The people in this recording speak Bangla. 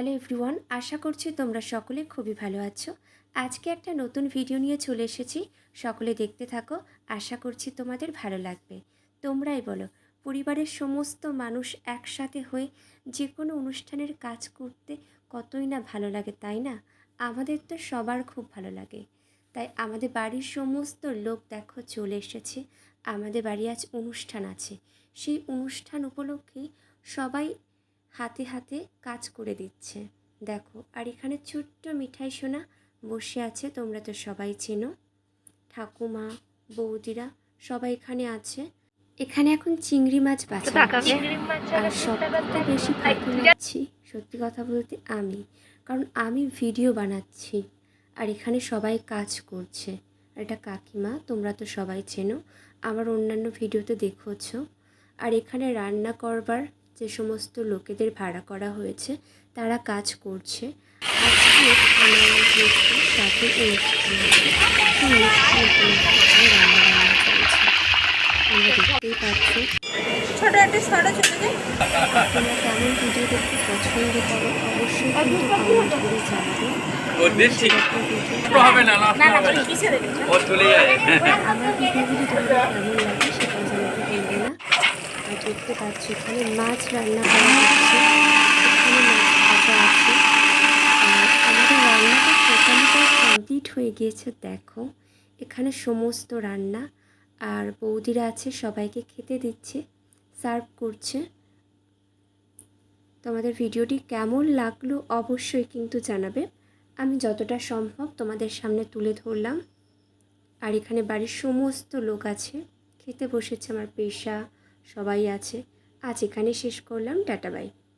হ্যালো এভরিওয়ান, আশা করছি তোমরা সকলে খুবই ভালো আছো। আজকে একটা নতুন ভিডিও নিয়ে চলে এসেছি, সকলে দেখতে থাকো, আশা করছি তোমাদের ভালো লাগবে। তোমরাই বলো, পরিবারের সমস্ত মানুষ একসাথে হয়ে যে কোনো অনুষ্ঠানের কাজ করতে কতই না ভালো লাগে, তাই না? আমাদের তো সবার খুব ভালো লাগে। তাই আমাদের বাড়ির সমস্ত লোক দেখো চলে এসেছে, আমাদের বাড়ি আজ অনুষ্ঠান আছে। সেই অনুষ্ঠান উপলক্ষেই সবাই হাতে হাতে কাজ করে দিচ্ছে। দেখো আর এখানে ছোট্ট মিঠাই সোনা বসে আছে তোমরা তো সবাই চেনো। ঠাকুমা বৌদিরা সবাই এখানে আছে। এখানে এখন চিংড়ি মাছ বাছা আর সব থেকে বেশি ফাঁকি মারছি সত্যি কথা বলতে আমি। কারণ আমি ভিডিও বানাচ্ছি আর এখানে সবাই কাজ করছে। আর এটা কাকিমা তোমরা তো সবাই চেনো। আমার অন্যান্য ভিডিওতে দেখোছ। আর এখানে রান্না করবার যে সমস্ত লোকেদের ভাড়া করা হয়েছে তারা কাজ করছে। আজকে আমার সাথে দেখতেই পাচ্ছ ছোট একটা সরে চলে যাই তোমরা কেমন ভিডিও দেখতে পছন্দ করো অবশ্যই কিন্তু কমেন্ট করে জানাবে ও দিচ্ছি সেরকম ভিডিও তো হবে না না না হবে। না কিসে রেখেছো ও চলে যায়। আমার ভিডিওগুলি তোমাদের কেমন লাগে সেটা জানাতে ভুলবে না আর দেখতে পাচ্ছি, এখানে মাছ রান্না করা হচ্ছে, এখানে মাছ ভাজা আছে। আমাদের রান্নাটা কমপ্লিট হয়ে গিয়েছে, দেখো। এখানে সমস্ত রান্না, আর বৌদিরা আছে, সবাইকে খেতে দিচ্ছে সার্ভ করছে। তোমাদের ভিডিওটি কেমন লাগল অবশ্যই কিন্তু জানাবে। আমি যতটা সম্ভব তোমাদের সামনে তুলে ধরলাম। আর এখানে বাড়ির সমস্ত লোক আছে, খেতে বসেছে আমার পেশা সবাই আছে। আজ এখানে শেষ করলাম টাটা বাই